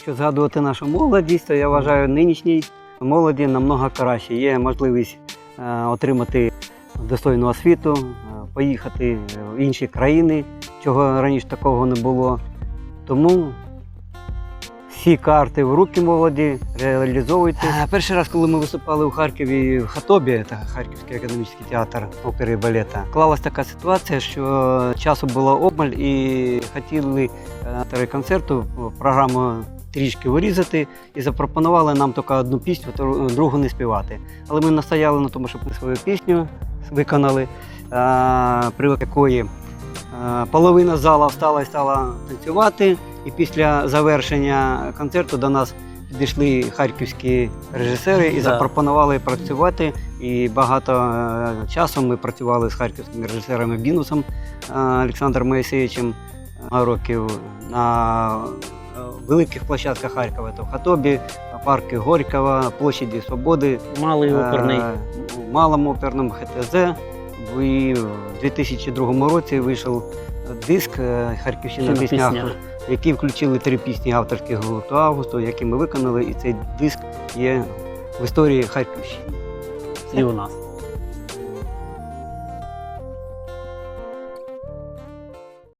Якщо згадувати нашу молодість, то я вважаю, нинішній молоді намного краще. Є можливість е, отримати достойну освіту, е, поїхати в інші країни, чого раніше такого не було. Тому всі карти в руки молоді, реалізовуйте. Е, Перший раз, коли ми виступали у Харкові в Хатобі, це Харківський академічний театр опери і балета, склалась така ситуація, що часу було обмаль і хотіли концерту програму трішки вирізати і запропонували нам тільки одну пісню, то другу не співати. Але ми настояли на тому, щоб ми свою пісню виконали, е, при якої е, половина зала встала і стала танцювати. І після завершення концерту до нас підійшли харківські режисери і запропонували працювати. І багато е, часу ми працювали з харківськими режисерами Бінусом е, Олександром Моїсеєвичем е, років на е, великих площадках Харкова, то в Хатобі, парки Горького, площаді Свободи, Малий оперний. е, у малому оперному ХТЗ. І в 2002 році вийшов диск е, Харківщина пісня, в який включили три пісні авторських гурту Августу, які ми виконали, і цей диск є в історії Харківщини. І у нас.